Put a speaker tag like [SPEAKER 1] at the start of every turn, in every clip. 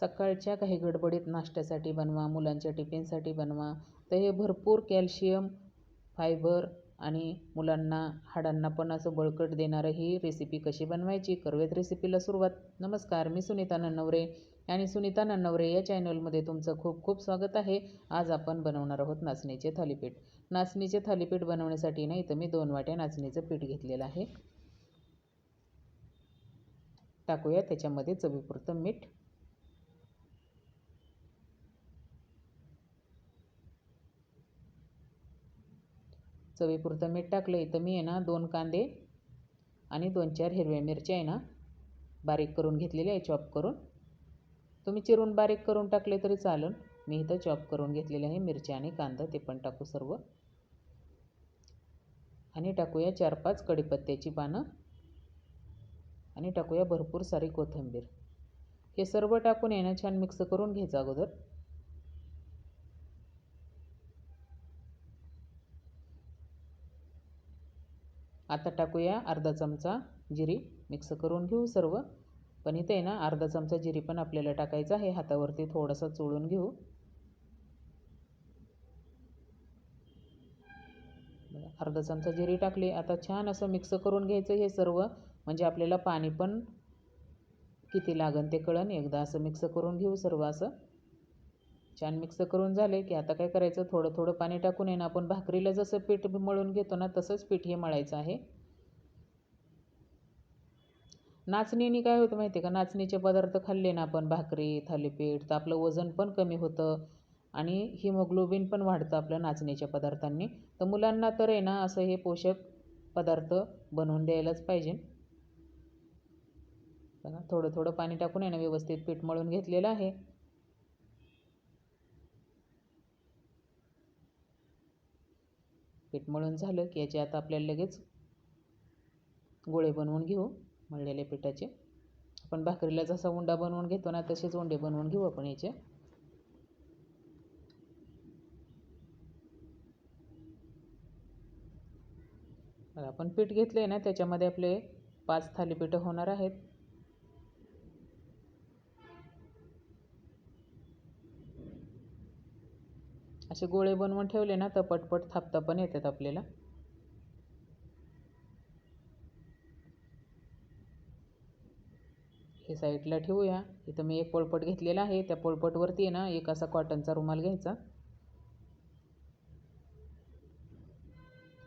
[SPEAKER 1] सकाळच्या काही गडबडीत नाश्त्यासाठी बनवा मुलांच्या टिफिनसाठी बनवा. तर हे भरपूर कॅल्शियम फायबर आणि मुलांना हाडांना पण असं बळकट देणारं ही रेसिपी कशी बनवायची? करवेत रेसिपीला सुरुवात. नमस्कार मी सुनीता नन्नवरे आणि सुनीता नन्नवरे या चॅनलमध्ये तुमचं खूप खूप स्वागत आहे. आज आपण बनवणार आहोत नाचणीचे थालीपीठ. नाचणीचे थालीपीठ बनवण्यासाठी नाही तर मी दोन वाट्या नाचणीचं पीठ घेतलेलं आहे. टाकूया त्याच्यामध्ये चवीपुरतं मीठ. चवीपुरतं मीठ टाकलं इथं मी आहे ना दोन कांदे आणि दोन चार हिरव्या मिरच्या आहे ना बारीक करून घेतलेले आहे चॉप करून. तुम्ही चिरून बारीक करून टाकले तरी चालेल. मी इथं चॉप करून घेतलेले आहे मिरच्या आणि कांदा ते पण टाकू सर्व. आणि टाकूया चार पाच कढीपत्त्याची पानं आणि टाकूया भरपूर सारी कोथिंबीर. हे सर्व टाकून आहे ना छान मिक्स करून घ्यायचं अगोदर. आता टाकूया अर्धा चमचा जिरी. मिक्स करून घेऊ सर्व. पण इथे आहे ना अर्धा चमचा जिरी पण आपल्याला टाकायचं आहे. हातावरती थोडासा चोळून घेऊ. अर्धा चमचा जिरी टाकली. आता छान असं मिक्स करून घ्यायचं हे सर्व. म्हणजे आपल्याला पाणी पण किती लागन ते कळन. एकदा असं मिक्स करून घेऊ सर्व असं. छान मिक्स करून झाले की आता काय करायचं? थोडं थोडं पाणी टाकून आहे ना आपण भाकरीला जसं पीठ मळून घेतो ना तसंच पीठ हे मळायचं आहे. नाचणीने काय होतं माहिती आहे का? नाचणीचे पदार्थ खाल्ले ना आपण भाकरी थालीपीठ तर आपलं वजन पण कमी होतं आणि हिमोग्लोबिन पण वाढतं आपल्या नाचणीच्या पदार्थांनी. तर मुलांना तर आहे ना असं हे पोषक पदार्थ बनवून द्यायलाच पाहिजे. बघा थोडं थोडं पाणी टाकून आहे ना व्यवस्थित पीठ मळून घेतलेलं आहे. पीठ मळून झालं की याचे आता आपल्याला लगेच गोळे बनवून घेऊ मळलेल्या पिठाचे. आपण भाकरीला जसा उंडा बनवून घेतो ना तसेच उंडे बनवून घेऊ आपण याचे. आपण पीठ घेतले ना त्याच्यामध्ये आपले पाच थालीपीठं होणार आहेत. असे गोळे बनवून ठेवले ना तर पटपट थापता पण येतात आपल्याला. हे साईडला ठेवूया. इथं मी एक पोळपट घेतलेला आहे. त्या पोळपटवरती आहे ना एक असा कॉटनचा रुमाल घ्यायचा.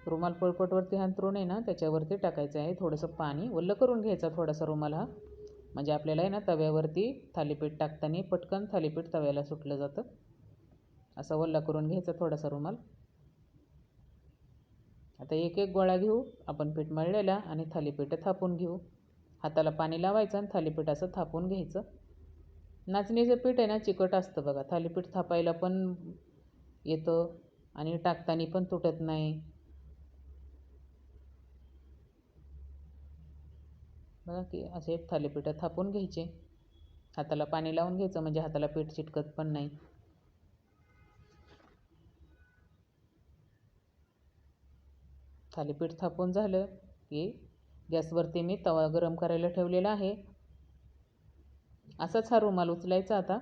[SPEAKER 1] रुमाल पोळपटवरती अंतरून आहे ना त्याच्यावरती टाकायचं आहे. थोडंसं पाणी वल्ल करून घ्यायचा थोडासा रुमाल हा. म्हणजे आपल्याला आहे ना तव्यावरती थालीपीठ टाकताना पटकन थालीपीठ तव्याला सुटलं जातं. असा वल्ला करून घ्यायचा थोडासा रुमाल. आता एक एक गोळा घेऊ आपण पीठ मळलेला आणि थालीपीठ थापून घेऊ. हाताला पाणी लावायचं आणि थालीपीठ असं थापून घ्यायचं. नाचणीचं पीठ आहे ना चिकट असतं बघा. थालीपीठ थापायला पण येतं आणि टाकताना पण तुटत नाही. बघा की असे थालीपीठं थापून घ्यायचे. हाताला पाणी लावून घ्यायचं म्हणजे हाताला पीठ चिटकत पण नाही. थालीपीठ थापून झालं की गॅसवरती मी तवा गरम करायला ठेवलेला आहे. असाच हा रुमाल उचलायचा आता.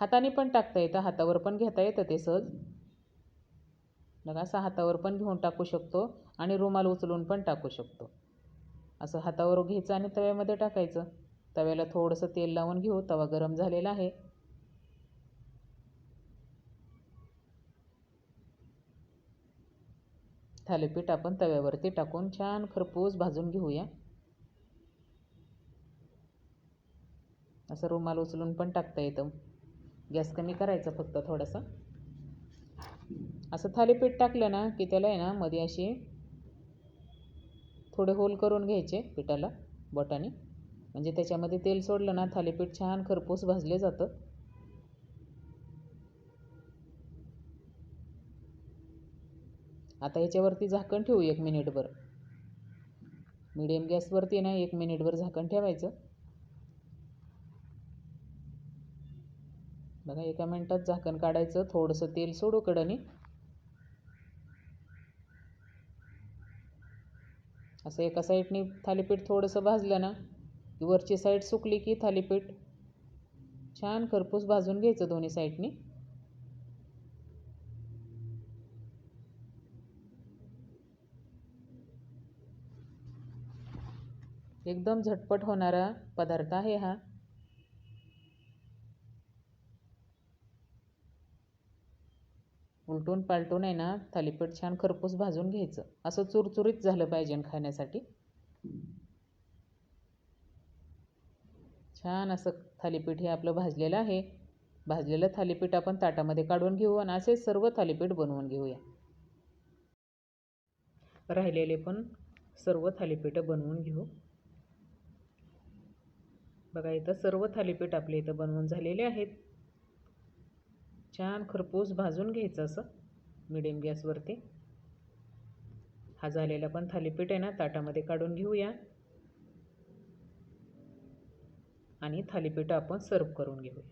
[SPEAKER 1] हाताने पण टाकता येतं हातावर पण घेता येतं ते सहज. मग असा हातावर पण घेऊन टाकू शकतो आणि रुमाल उचलून पण टाकू शकतो. असं हातावर घ्यायचं आणि तव्यामध्ये टाकायचं. तव्याला थोडंसं तेल लावून घेऊ तवा गरम झालेला आहे. थालीपीठ आपण तव्यावरती टाकून छान खरपूस भाजून घेऊया. असं रुमाल उचलून पण टाकता येतं. गॅस कमी करायचा फक्त थोडासा. असं थालीपीठ टाकलं ना की त्याला आहे ना मध्ये असे थोडे होल करून घ्यायचे पिठाला बोटाने म्हणजे त्याच्यामध्ये तेल सोडलं ना थालीपीठ छान खरपूस भाजले जातं. आता याच्यावरती झाकण ठेवू एक मिनिटभर. मिडियम गॅसवरती ना एक मिनिटभर झाकण ठेवायचं. बघा एका मिनटात झाकण काढायचं थोडंसं तेल सोडू कडनी. असं एका साईडने थालीपीठ थोडंसं भाजलं ना की वरची साईड सुकली की थालीपीठ. छान खरपूस भाजून घ्यायचं दोन्ही साईडनी. एकदम झटपट होणारा पदार्थ आहे हा. उलटून पालटून आहे ना थालीपीठ छान खरपूस भाजून घ्यायचं. असं चुरचुरीत झालं पाहिजे खाण्यासाठी. छान असं थालीपीठ हे आपलं भाजलेलं आहे. भाजलेलं थालीपीठ आपण ताटामध्ये काढून घेऊ आणि असे सर्व थालीपीठ बनवून घेऊया. राहिलेले पण सर्व थालीपीठं बनवून घेऊ. बघा इथं सर्व थालीपीठ आपले इथं बनवून झालेले आहेत. छान खरपूस भाजून घ्यायचं असं मिडियम गॅसवरती. हा झालेला पण थालीपीठ आहे ना ताटामध्ये काढून घेऊया. आणि थालीपीठं आपण सर्व करून घेऊया.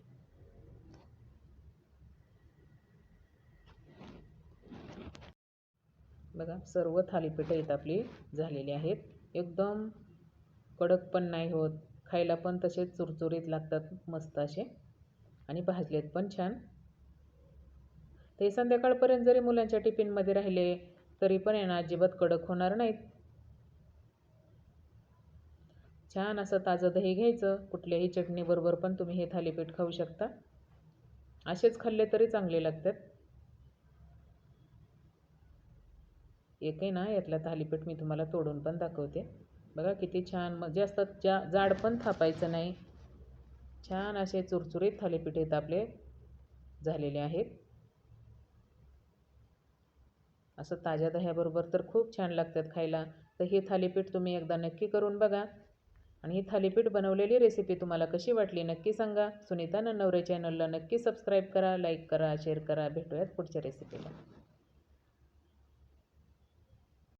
[SPEAKER 1] बघा सर्व थालीपीठं इथं आपली झालेली आहेत. एकदम कडक पण नाही होत. खायला पण तसेच चुरचुरीत लागतात मस्त असे. आणि भाजलेत पण छान. ते संध्याकाळपर्यंत जरी मुलांच्या टिफिनमध्ये राहिले तरी पण आहे अजिबात कडक होणार नाहीत. छान असं ताजं दही घ्यायचं. कुठल्याही चटणीबरोबर पण तुम्ही हे थालीपीठ खाऊ शकता. असेच खाल्ले तरी चांगले लागतात. एक आहे ना यातला थालीपीठ मी तुम्हाला तोडून पण दाखवते. बघा किती छान. मग जास्त जा जाड पण थापायचं नाही. छान असे चुरचुरीत थालीपीठ आहेत आपले झालेले आहेत. असं ताज्या दह्याबरोबर तर खूप छान लागतात खायला. तर हे थालीपीठ तुम्ही एकदा नक्की करून बघा. आणि ही थालीपीठ बनवलेली रेसिपी तुम्हाला कशी वाटली नक्की सांगा. सुनीता नवरे चॅनलला नक्की सबस्क्राईब करा लाईक करा शेअर करा. भेटूयात पुढच्या रेसिपीला